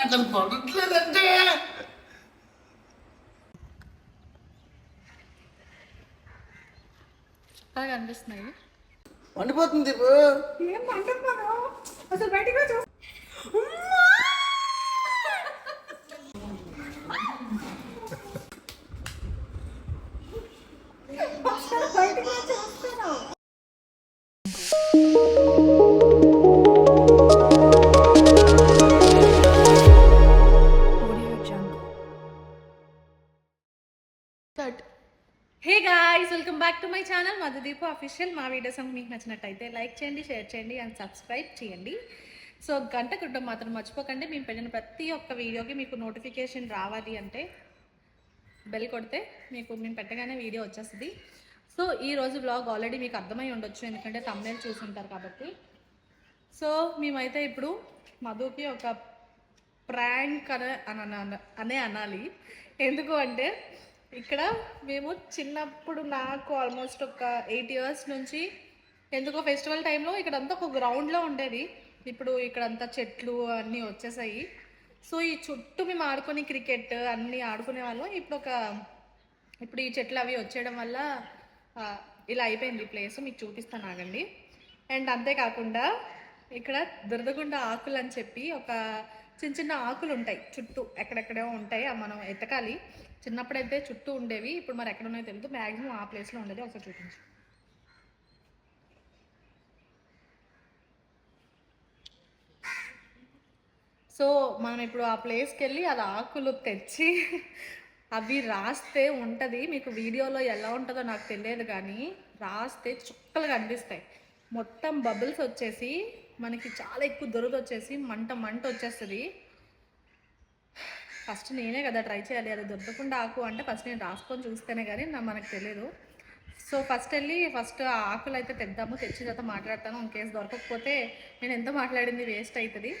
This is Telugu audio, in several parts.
అతను పడట్లేదంటే బాగా అనిపిస్తున్నాయి. వండిపోతుంది దీపు. ఏం మంటపను అసలు బయటకు ఛానల్ మధుదీపు అఫీషియల్ మా వీడియోస్ సాంగ్ మీకు నచ్చినట్టయితే లైక్ చేయండి షేర్ చేయండి అండ్ సబ్స్క్రైబ్ చేయండి. సో గంట కుట్టం మాత్రం మర్చిపోకండి. మేము పెట్టిన ప్రతి ఒక్క వీడియోకి మీకు నోటిఫికేషన్ రావాలి అంటే బెల్ కొడితే మీకు మేము పెట్టగానే వీడియో వచ్చేస్తుంది. సో ఈ రోజు బ్లాగ్ ఆల్రెడీ మీకు అర్థమై ఉండొచ్చు ఎందుకంటే తమ్నేల్ చూసుంటారు కాబట్టి. సో మేమైతే ఇప్పుడు మధుకి ఒక ప్రాంక్ అనే అని అనే అనాలి. ఎందుకు అంటే ఇక్కడ మేము చిన్నప్పుడు నాకు ఆల్మోస్ట్ ఒక ఎయిట్ ఇయర్స్ నుంచి ఎందుకో ఫెస్టివల్ టైంలో ఇక్కడ అంతా ఒక గ్రౌండ్లో ఉండేది. ఇప్పుడు ఇక్కడ అంతా చెట్లు అన్నీ వచ్చేసాయి. సో ఈ చుట్టూ మేము ఆడుకుని క్రికెట్ అన్నీ ఆడుకునే వాళ్ళం. ఇప్పుడు ఒక ఇప్పుడు ఈ చెట్లు అవి వచ్చేయడం వల్ల ఇలా అయిపోయింది ఈ ప్లేస్ మీకు చూపిస్తాను ఆగండి. అండ్ అంతేకాకుండా ఇక్కడ దురదగుండ ఆకులు అని చెప్పి ఒక చిన్న చిన్న ఆకులు ఉంటాయి చుట్టూ ఎక్కడెక్కడో ఉంటాయి అవి మనం ఎతకాలి. చిన్నప్పుడైతే చుట్టూ ఉండేవి ఇప్పుడు మరి ఎక్కడ ఉన్నాయో తెలియదు మ్యాక్సిమం ఆ ప్లేస్లో ఉండేది ఒకసారి చూపించు. సో మనం ఇప్పుడు ఆ ప్లేస్కి వెళ్ళి అది ఆకులు తెచ్చి అవి రాస్తే ఉంటుంది. మీకు వీడియోలో ఎలా ఉంటుందో నాకు తెలియదు కానీ రాస్తే చుక్కలు కనిపిస్తాయి మొత్తం బబుల్స్ వచ్చేసి మనకి చాలా ఎక్కువ దొరద వచ్చేసి మంట మంట వచ్చేస్తుంది. ఫస్ట్ నేనే కదా ట్రై చేయాలి అది దొరకకుండా ఆకు అంటే ఫస్ట్ నేను రాసుకొని చూస్తేనే కానీ నా మనకు తెలియదు సో ఫస్ట్ వెళ్ళి ఫస్ట్ ఆ ఆకులు అయితే తెద్దాము తెచ్చిన తర్వాత మాట్లాడతాను ఇన్ కేసు దొరకకపోతే నేను ఎంత మాట్లాడింది వేస్ట్ అవుతుంది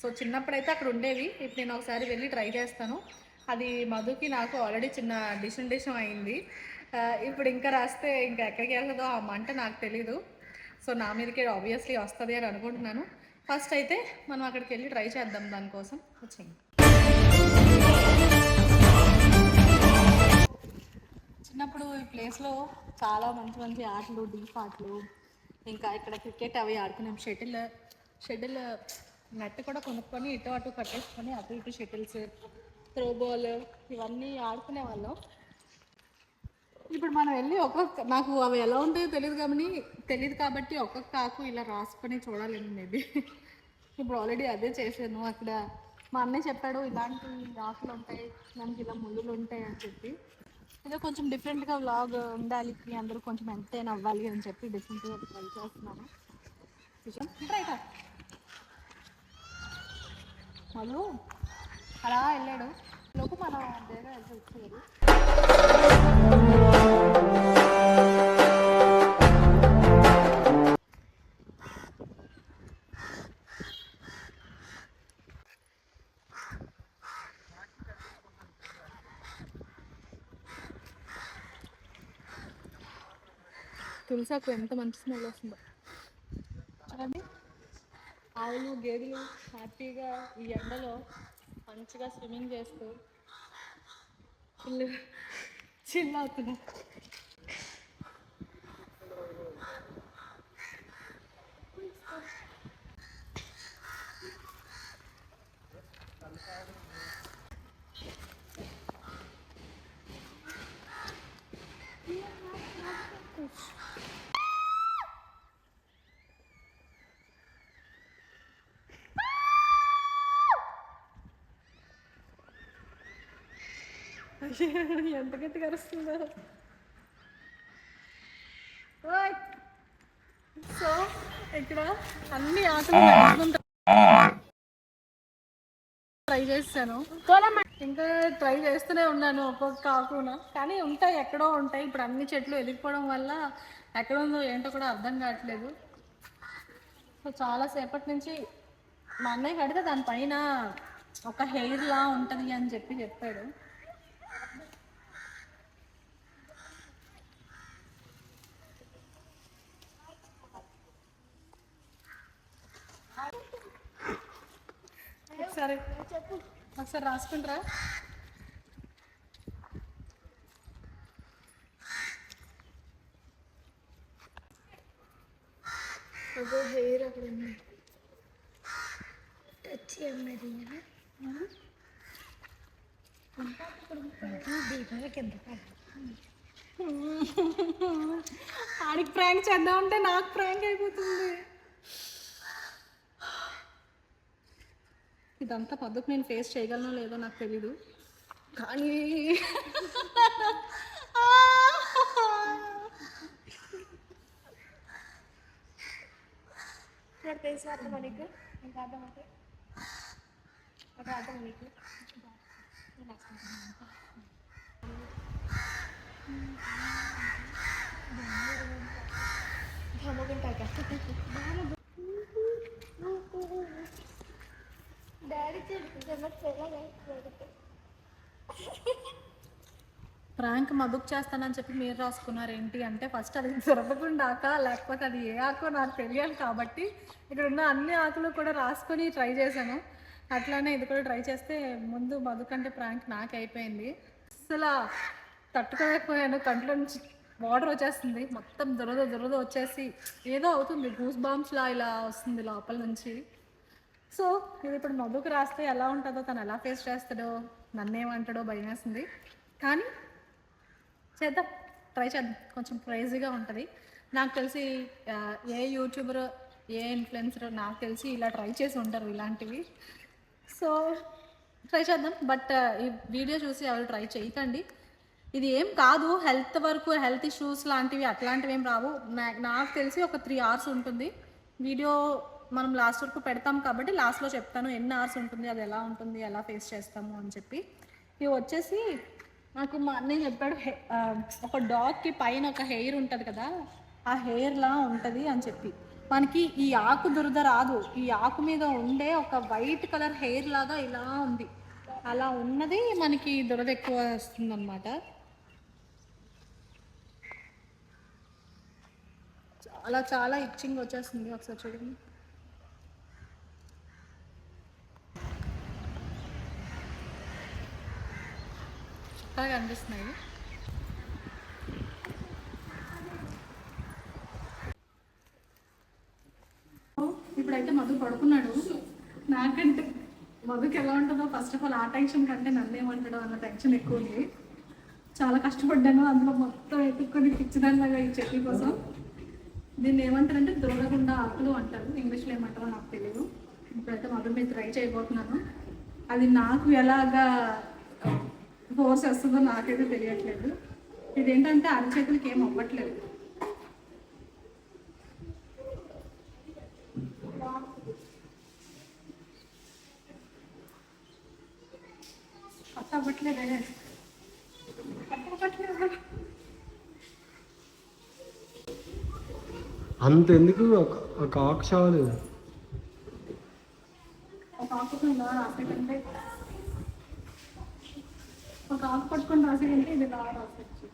సో చిన్నప్పుడైతే అక్కడ ఉండేవి ఇప్పుడు నేను ఒకసారి వెళ్ళి ట్రై చేస్తాను. అది మధుకి నాకు ఆల్రెడీ చిన్న డిషన్ డిషన్ అయింది ఇప్పుడు ఇంకా రాస్తే ఇంకా ఎక్కడికి వెళ్ళదో ఆ మంట నాకు తెలీదు. సో నా మీదకే ఆబ్వియస్లీ వస్తుంది అని అనుకుంటున్నాను. ఫస్ట్ అయితే మనం అక్కడికి వెళ్ళి ట్రై చేద్దాం దానికోసం వచ్చేయండి. చిన్నప్పుడు ఈ ప్లేస్లో చాలా మంచి మంచి ఆటలు డీప్ ఆటలు ఇంకా ఇక్కడ క్రికెట్ అవి ఆడుకున్నాం. షటిల్ షటిల్ నెట్ కూడా కొనుక్కొని ఇటు అటు కట్టేసుకొని అటు ఇటు షటిల్స్ త్రో బాల్ ఇవన్నీ ఆడుకునే వాళ్ళం. ఇప్పుడు మనం వెళ్ళి ఒక్కొక్క నాకు అవి ఎలా ఉంటాయో తెలియదు కాబట్టి తెలియదు కాబట్టి ఒక్కొక్క ఆకు ఇలా రాసుకొని చూడాలండి మేబీ ఇప్పుడు ఆల్రెడీ అదే చేశాను అక్కడ. మా అన్నయ్య చెప్పాడు ఇలాంటి ఆకులు ఉంటాయి దానికి ఇలా ముళ్ళులు ఉంటాయి అని చెప్పి. ఏదో కొంచెం డిఫరెంట్గా వ్లాగ్ ఉండాలి మీ అందరూ కొంచెం ఎంతైనా అవ్వాలి అని చెప్పి డిఫరెంట్గా ట్రై చేస్తున్నాను. రైట్ అలా వెళ్ళాడు. లోపు మనం వేరే వెళ్ళి వచ్చేది. తులసాకు ఎంత మంచి స్మెల్ వస్తుందో. చూడండి ఆవులు గేదెలు హ్యాపీగా ఈ ఎండలో మంచిగా స్విమ్మింగ్ చేస్తూ Kirli. Kirli atına. ఎంత గట్టిగా అరుస్తుందో. ఓయ్. సో ఇక్కడ అన్ని ఆటలు ట్రై చేస్తాను ఇంకా ట్రై చేస్తూనే ఉన్నాను ఒక్కొక్క ఆకున కానీ ఉంటాయి ఎక్కడో ఉంటాయి. ఇప్పుడు అన్ని చెట్లు ఎదిగిపోవడం వల్ల ఎక్కడ ఉందో ఏంటో కూడా అర్థం కావట్లేదు. సో చాలా సేపటి నుంచి మా అన్నయ్య కడితే దానిపైన ఒక హెయిర్ లా ఉంటుంది అని చెప్పి చెప్పాడు. ఒకసారి. సరే ఒకసారి రాసుకుంటారా? అదో హెయిర్ అక్కడ ఉంది. టచ్ చేయమన్నది దీపాల కింద ఆడికి ప్రాంక్ చేద్దాం అంటే నాకు ప్రాంక్ అయిపోతుంది. ఇదంతా పద్ధతి నేను ఫేస్ చేయగలనో లేదో నాకు తెలీదు. కానీ నాకు తెలిసి అర్థం నీకు? ఇంకా అర్థం అవుతాయి ఒక అర్థం నీకు? ప్రాంక్ మదుకు చేస్తానని చెప్పి మీరు రాసుకున్నారు ఏంటి అంటే ఫస్ట్ అది దొరకకుండా ఆక లేకపోతే అది ఏ ఆకో నాకు తెలియాలి కాబట్టి ఇక్కడ ఉన్న అన్ని ఆకులు కూడా రాసుకొని ట్రై చేశాను. అట్లానే ఇది కూడా ట్రై చేస్తే ముందు మధు కంటే ప్రాంక్ నాకు అయిపోయింది. అసలు తట్టుకోలేకపోయాను. కంట్లో నుంచి వాటర్ వచ్చేస్తుంది. మొత్తం దురద దురద వచ్చేసి ఏదో అవుతుంది. గూస్ బాంబ్స్లా ఇలా వస్తుంది లోపల నుంచి. సో ఇది ఇప్పుడు మధుకు రాస్తే ఎలా ఉంటుందో తను ఎలా ఫేస్ చేస్తాడో నన్నేమంటాడో భయం వేస్తుంది. కానీ చేద్దాం ట్రై చేద్దాం. కొంచెం క్రేజీగా ఉంటుంది. నాకు తెలిసి ఏ యూట్యూబర్ ఏ ఇన్ఫ్లుయెన్సర్ నాకు తెలిసి ఇలా ట్రై చేసి ఉంటారు ఇలాంటివి. సో ట్రై చేద్దాం. బట్ ఈ వీడియో చూసి ఎవరు ట్రై చేయకండి. ఇది ఏం కాదు హెల్త్ వరకు హెల్త్ ఇష్యూస్ లాంటివి అట్లాంటివి ఏం రావు నాకు తెలిసి ఒక త్రీ అవర్స్ ఉంటుంది. వీడియో మనం లాస్ట్ వరకు పెడతాం కాబట్టి లాస్ట్లో చెప్తాను ఎన్ని అవర్స్ ఉంటుంది అది ఎలా ఉంటుంది ఎలా ఫేస్ చేస్తాము అని చెప్పి. ఇవి వచ్చేసి నాకు మా అన్నయ్య చెప్పాడు ఒక డాగ్కి పైన ఒక హెయిర్ ఉంటుంది కదా ఆ హెయిర్లా ఉంటుంది అని చెప్పి. మనకి ఈ ఆకు దురద రాదు ఈ ఆకు మీద ఉండే ఒక వైట్ కలర్ హెయిర్ లాగా ఇలా ఉంది. అలా ఉన్నది మనకి దురద ఎక్కువ వస్తుందన్నమాట. చాలా చాలా ఇచ్చింగ్ వచ్చేస్తుంది. ఒకసారి చూడండి. చక్కగా కనిపిస్తున్నాయి. ఇప్పుడైతే మధు పడుకున్నాడు. నాకంటే మధుకి ఎలా ఉంటుందో ఫస్ట్ ఆఫ్ ఆల్ ఆ టెన్షన్ కంటే నన్ను ఏమంటాడో అన్న టెన్షన్ ఎక్కువ ఉంది. చాలా కష్టపడ్డాను. అందులో మొత్తం ఎత్తుక్కొని పిచ్చిదానిలాగా ఈ చెట్ల కోసం. దీన్ని ఏమంటారంటే దూరగుండా ఆకులు అంటారు. ఇంగ్లీష్లో ఏమంటారో నాకు తెలియదు ఇప్పుడైతే మధు మీద ట్రై చేయబోతున్నాను. అది నాకు ఎలాగా ఫోర్స్ వస్తుందో నాకైతే తెలియట్లేదు. ఇదేంటంటే అరచేతులకి ఏం అవ్వట్లేదు. కొత్త అవ్వట్లేదే కొత్త అవ్వట్లేదు అంత ఎందుకు ఒక ఆకు ఒక ఆకు రాసుకొని కంటే ఒక ఆకు పట్టుకొని రాసే కంటే ఇది బాగా రాసేచ్చు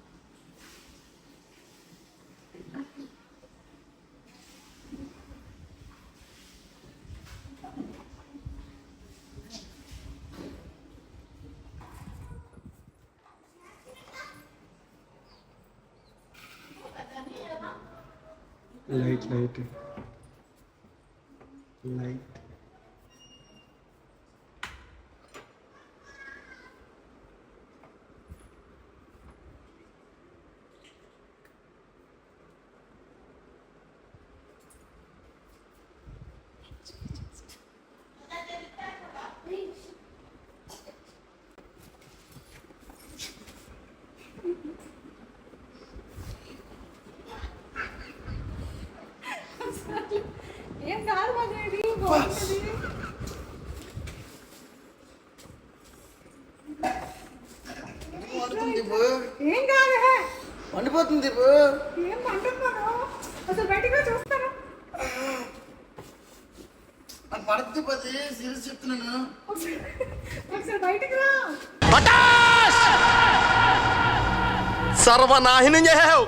లైట్ లైట్ లైట్ ఏం కాదు మాకు ఇది బాగుంటుంది మండుతుంది దీపు ఏం కాదు హే. మండిపోతుంది దీపు ఏం అంటున్నాను అసలు బయటికి రా చూస్తాను నాకు పడుతుంది పది సీరియస్ చెప్తున్నాను. ఒకసారి బయటికి రా. చేసావు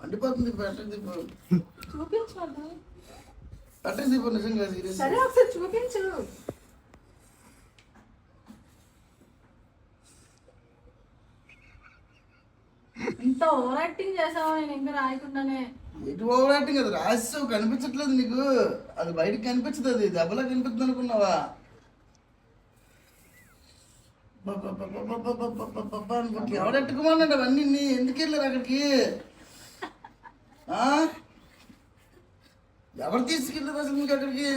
మండిపోతుంది పెట్టండి దీపు నిజంగా సరే ఒకసారి చూపించు. ఇంత ఓవర్ యాక్టింగ్ చేసావా? నేను ఇంకా రాయకుండానే. ఎటు ఓవర్ యాక్టింగ్ అది రాసావు కనిపించట్లేదు నీకు. అది బయటకు కనిపించదు అది దెబ్బలా కనిపిస్తుంది అనుకున్నావా? ఎవడెట్టుకోమన్నాడు అవన్నీ నీ ఎందుకు వెళ్ళారు అక్కడికి ఎవరు తీసుకెళ్ళారు అసలు మీకు అక్కడికి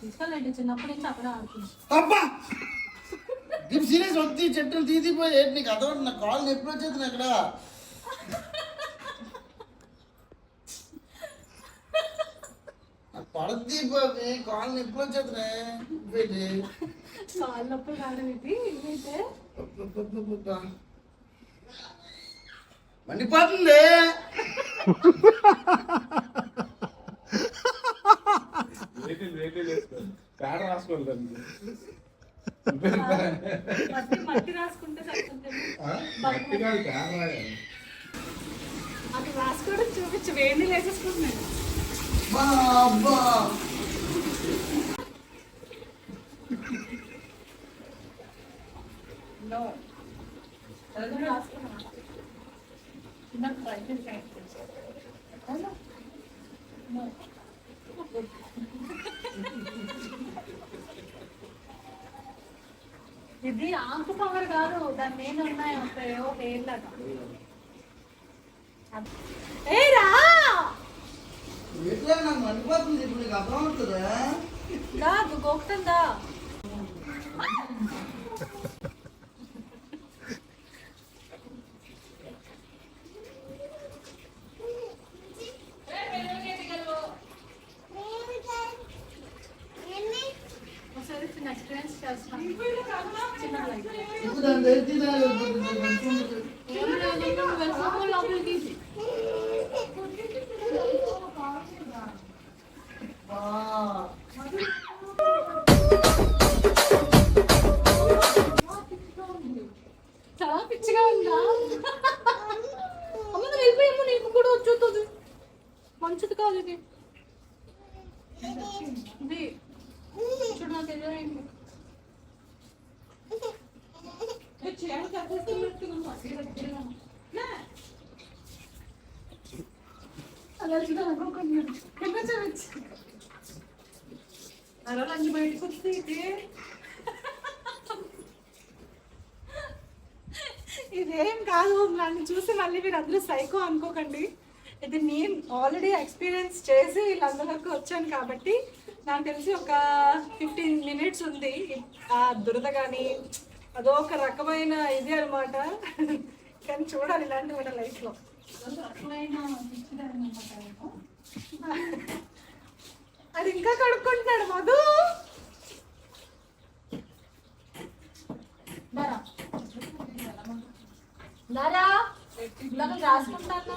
తీసుకెళ్ళండి చిన్నప్పటి నుంచి అక్కడ ఆడుతుంది దీపు సీరియస్ వద్ది చెట్టును తీసిపోయి నీకు అదొకటి నా కాల్ నొప్పి వచ్చేది అక్కడ పడద్ది బాబీ కాల్ నొప్పి వచ్చేది పెట్టి కాళ్ళ నొప్పులు కాదు ఇది ఇదైతే మండిపోతుంది పేడ సరిపోతుంది మట్టి కాదు పేడ రాయాలి అది రాసుకోవడం చూపించి వేడి వేసేసుకుంటున్నాను అబ్బా, అబ్బా నో అది రాసుకున్నా చిన్న ట్రై చేసాను ఇది ఆంకు పవర్ కాదు దాని మీద ఉన్నాయి ఉంటాయో హెయిర్ లాగా ఏ రా! ఎట్లా? నాకు మండిపోతుంది ఇప్పుడు నీకు అర్థం అవుతుందా గోకుతుందా ఒకసారి చిన్న ఎక్స్పీరియన్స్ చేస్తాను చిన్న లైట్ ఇప్పుడు దాని దగ్గరికి నా- మంచిగా ఏం లేదు నువ్వు వెళ్ళిపో లోపలికి ఆ. చాలా పిచ్చిగా ఉందా అమ్మ నువ్వు వెళ్ళిపోయాము నీకు కూడా వచ్చుతుంది మంచిది కాదు ఇది ఇది చూడు నాకు ఎదురైంది ఏ, చేయాలి కట్టేస్తున్నట్టుగా ఉంది. అసలు దగ్గరగా. లే. అలా చూడ అనుకోకుండా ఎక్కడ చూడొచ్చు అలా లంచ్ బయటకు వస్తే ఇది ఇదేం కాదు నన్ను చూసి మళ్ళీ మీరు అందరూ సైకో అనుకోకండి ఇది నేను ఆల్రెడీ ఎక్స్పీరియన్స్ చేసి వీళ్ళందరికీ వచ్చాను కాబట్టి నాకు తెలిసి ఒక ఫిఫ్టీన్ మినిట్స్ ఉంది. ఆ దురద కానీ అదొక రకమైన ఇది అనమాట కానీ చూడాలి ఇలాంటి మన లైఫ్లో అది ఇంకా కడుక్కుంటున్నాడు మధు. దారా. దారా. రాసుకుంటాను?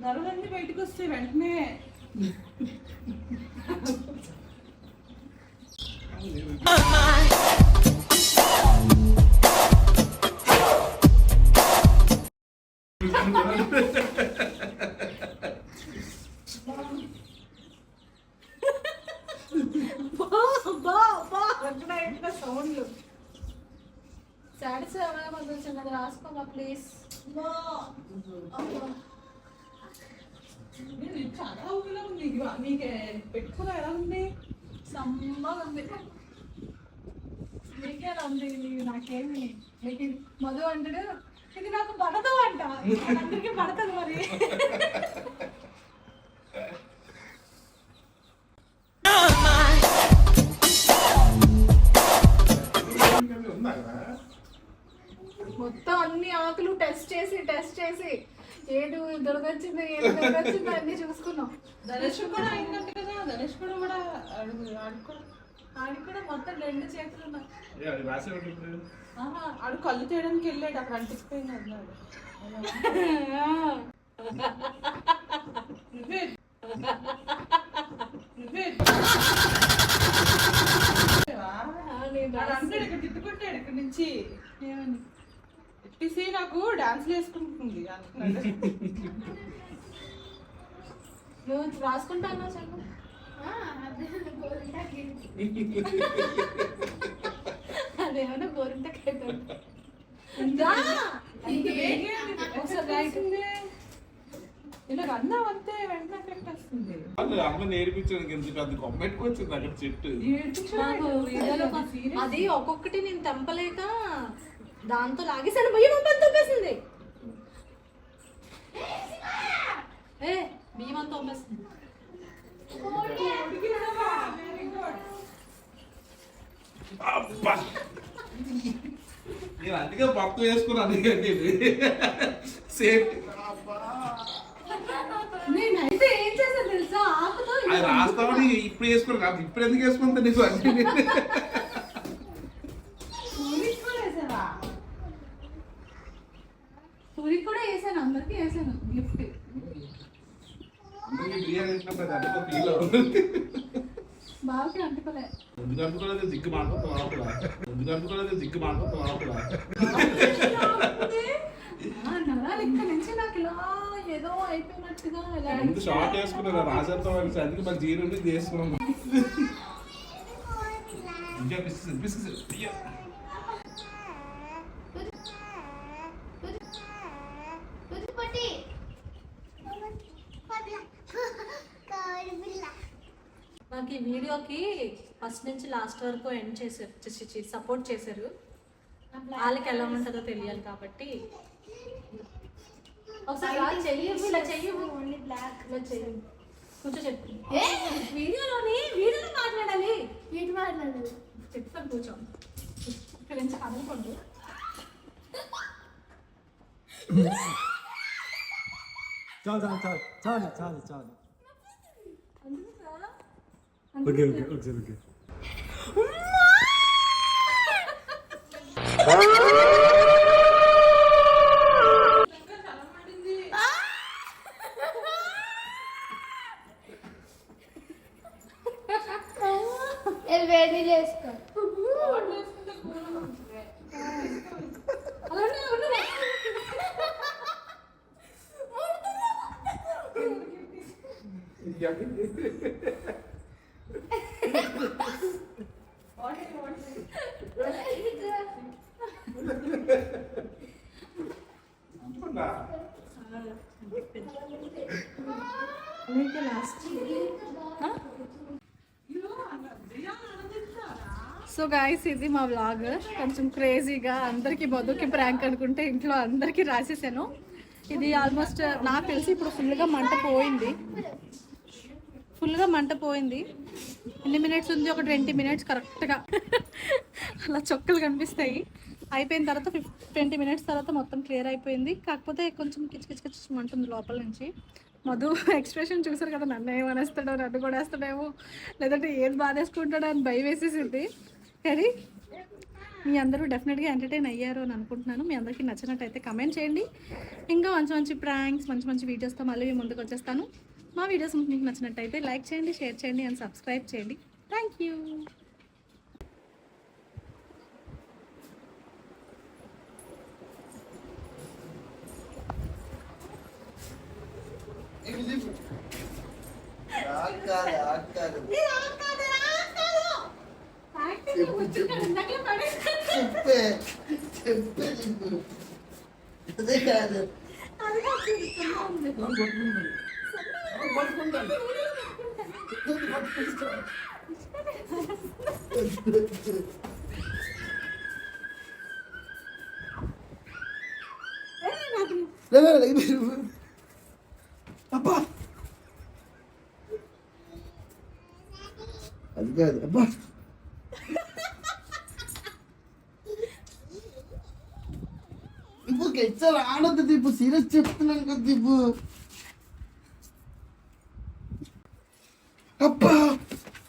నరులన్నీ బయటకు వస్తే వెంటనే నీకు ఉంది? నాకేమి మీకు మధు అంటాడు ఇది నాకు పడదు అంట. అందరికీ పడుతుంది మరి. మొత్తం అన్ని ఆకులు టెస్ట్ చేసి టెస్ట్ చేసి. ఏడు దొరకొచ్చింది ఏది దొరకొచ్చింది అన్ని చూసుకున్నాం. ధనుష్ కూడా అయిందంట కదా ధనుష్ కూడా కూడా అడుగు. ఆడికి ఆడికి కూడా మొత్తం రెండు చేతులు ఉన్నాయి ఆడు కళ్ళు తీయడానికి వెళ్ళాడు అక్కడ అంటిసిపోయింది అన్నాడు. నువ్వే అంటాడు ఇక్కడ తిట్టుకుంటాడు ఇక్కడ నుంచి. ఏమని? ఎట్టిసి నాకు డాన్స్లు వేసుకుంటుంది అంటున్నాడు. నువ్వు రాసుకుంటాను చెప్పు అదేమన్నా గోరింటకాయ ఒకసారి రైట్ ఇలా అన్నావు అంతే వెంటనే ఎఫెక్ట్ వస్తుంది వాళ్ళు అమ్మ నేర్పించడానికి ఎంత పెద్ద కొమ్మ పెట్టుకొచ్చింది అక్కడ చెట్టు. అది ఒక్కొక్కటి నేను తెంపలేక దాంతో లాగేసాను బియ్యం అంతా తొప్పేసింది ఏ బియ్యం అంతా నేను అందుకే మొత్తం వేసుకున్నాను అందుకే సేఫ్టీ. నేనైతే ఏం చేశాను తెలుసా? ఆకుతో అది రాస్తామని ఇప్పుడు వేసుకున్నాను ఇప్పుడు ఎందుకు వేసుకుంటా నీకు? అన్ని పూరీస్ కూడా వేసావా పూరికి కూడా వేసాను అందరికీ వేసాను గిఫ్ట్ అందరికీ బిర్యానీ ఇచ్చినప్పుడు అది అందుకో ఫీల్ అవుతుంది బాగా అంటుకోలే ఎందుకు అనుకోలేదు దిగ్గు మాట్లాడుతూ లోపల ఎందుకు అనుకోలేదు దిగ్గు మాట్లాడుతూ లోపల ఆ, నరాలు ఇక్కడ నుంచి నాకు ఇలా ఏదో అయిపోయినట్టుగా ఇలా ముందు షార్ట్ వేసుకున్నారు రాజంతా అందుకే మన జీరో నుండి చేసుకున్నాం ఇంకా అయ్యో. నాకు ఈ వీడియోకి ఫస్ట్ నుంచి లాస్ట్ వరకు ఎండ్ చేశారు సపోర్ట్ చేశారు. వాళ్ళకి ఎలా ఉంటుందో తెలియాలి కాబట్టి. ఒకసారి ఇలా చెయ్యి ఓన్లీ బ్లాక్ ఇలా చెయ్యి కూర్చో చెప్పు. వీడియోలోని వీడియోలో మాట్లాడాలి. చెప్తాను కూర్చో. ఇక్కడ నుంచి కదలకండు చాలు చాలు చాలు చాలు చాలు చాలు. Okay okay okay okay. 음, 엄마! So ఇది మా వ్లాగ్ కొంచెం క్రేజీగా అందరికి బతుకి ప్రాంక్ అనుకుంటే ఇంట్లో అందరికీ రాసేసాను. ఇది ఆల్మోస్ట్ నాకు తెలిసి ఇప్పుడు ఫుల్గా మంట పోయింది. ఫుల్గా మంట పోయింది. ఎన్ని మినిట్స్ ఉంది? ఒక ట్వంటీ మినిట్స్ కరెక్ట్గా అలా చొక్కలు కనిపిస్తాయి. అయిపోయిన తర్వాత ఫిఫ్ ట్వంటీ మినిట్స్ తర్వాత మొత్తం క్లియర్ అయిపోయింది. కాకపోతే కొంచెం కిచ్ మంట ఉంది లోపల నుంచి. మధు ఎక్స్ప్రెషన్ చూసారు కదా నన్ను ఏమనేస్తాడో నన్ను కూడా వేస్తాడేమో లేదంటే ఏది బాధేసుకుంటాడో అని భయం వేసేసింది. కానీ మీ అందరూ డెఫినెట్గా ఎంటర్టైన్ అయ్యారు అని అనుకుంటున్నాను. మీ అందరికీ నచ్చినట్టయితే కమెంట్ చేయండి. ఇంకా మంచి మంచి ప్రాంక్స్ మంచి మంచి వీడియోస్తో మళ్ళీ మీ ముందుకు వచ్చేస్తాను. మా వీడియోస్ మీకు నచ్చినట్టయితే లైక్ చేయండి షేర్ చేయండి అండ్ సబ్స్క్రైబ్ చేయండి. థ్యాంక్ యూ కాదు, కాదు. Hadi kaldı. Ne var lan? Baba. Hadi gel. Bak. అబ్బా అది ఆడద్దు దీపు సీరియస్ చెప్తున్నాను కదా దీపు అబ్బా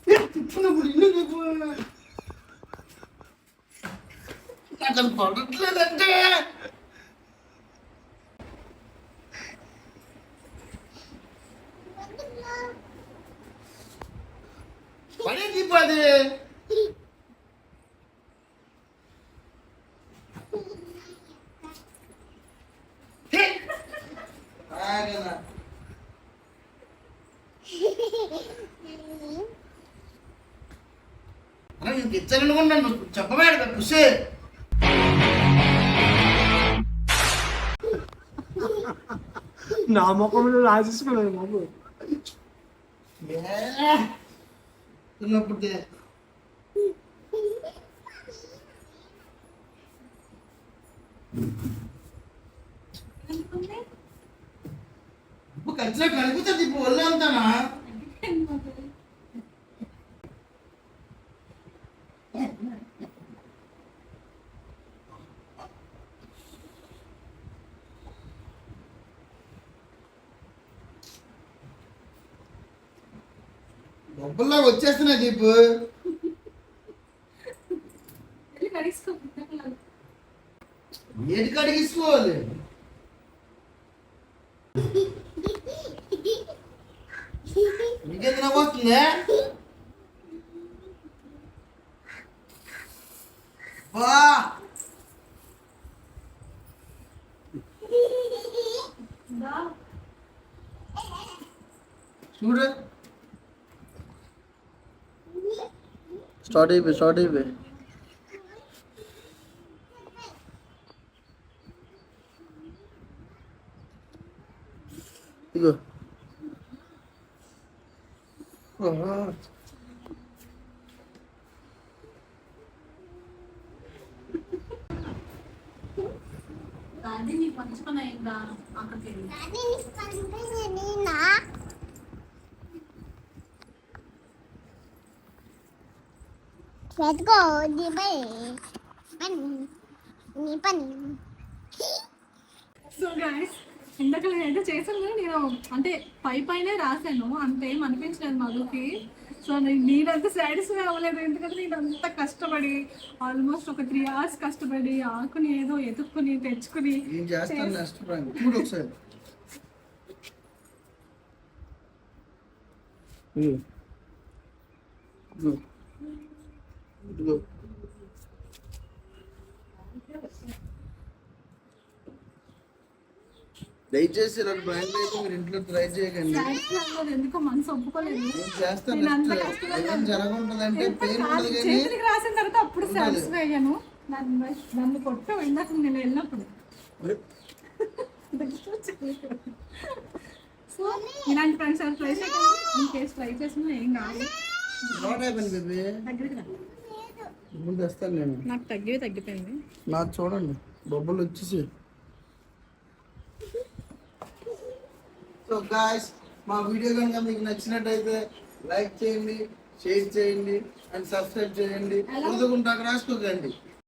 ఏ, తిప్పినప్పుడు ఇల్లు దీపు నాకు అది పడట్లేదంటే పడే దీపు అది హే! ఆగనా. అరే నేను తెచ్చాననుకున్నాను చెప్పబేడ పుషే నా ముఖంలో రాసేసుకున్నాను బాబు. చిన్నప్పుడు ఇప్పుడు ఖర్చులో కనిపించదు ఇప్పుడు ఒళ్ళు దీపు. వెళ్ళి కడిగేసుకో. ఏది కడిగిసుకోవాలి? నీకెందుకు వస్తుందే? वाह। स्टडी पे स्टडी पे। పని అయిందా అక్కడికి వెళ్ళి. సో గాయస్ ఇందాక నేనైతే చేశాను కానీ నేను అంటే పై పైనే రాశాను అంతేం అనిపించలేదు మధుకి సో నేను నేనంత సాటిస్ఫై అవ్వలేదు. ఎందుకంటే నేను అంత కష్టపడి ఆల్మోస్ట్ ఒక త్రీ అవర్స్ కష్టపడి ఆకుని ఏదో ఎతుక్కుని తెచ్చుకుని ఒకసారి. దయచేసి ఇలాంటి ప్రాంక్ అయితే మీరు ఇంట్లో ట్రై చేయకండి. ఎందుకో మనసు ఒప్పుకోలేదు? నేను చేస్తాను. ఏం జరగకుంటుందంటే పెయిన్ కానీ రాసిన తర్వాత అప్పుడు సాటిస్ఫై అయ్యాను నన్ను నన్ను కొట్టు ఇందాక నేను వెళ్ళినప్పుడు. సో ఇలాంటి ఫ్రెండ్స్ ఎవరు ట్రై చేయకండి. ఇన్ కేసు ట్రై చేసినా ఏం కాదు. నాకు తగ్గిపోయింది. నాకు చూడండి బొబ్బలు వచ్చేసి సో గాయస్ మా వీడియో కనుక మీకు నచ్చినట్టయితే లైక్ చేయండి షేర్ చేయండి అండ్ సబ్స్క్రైబ్ చేయండి. ముందుకుంటాక రాసుకోకండి.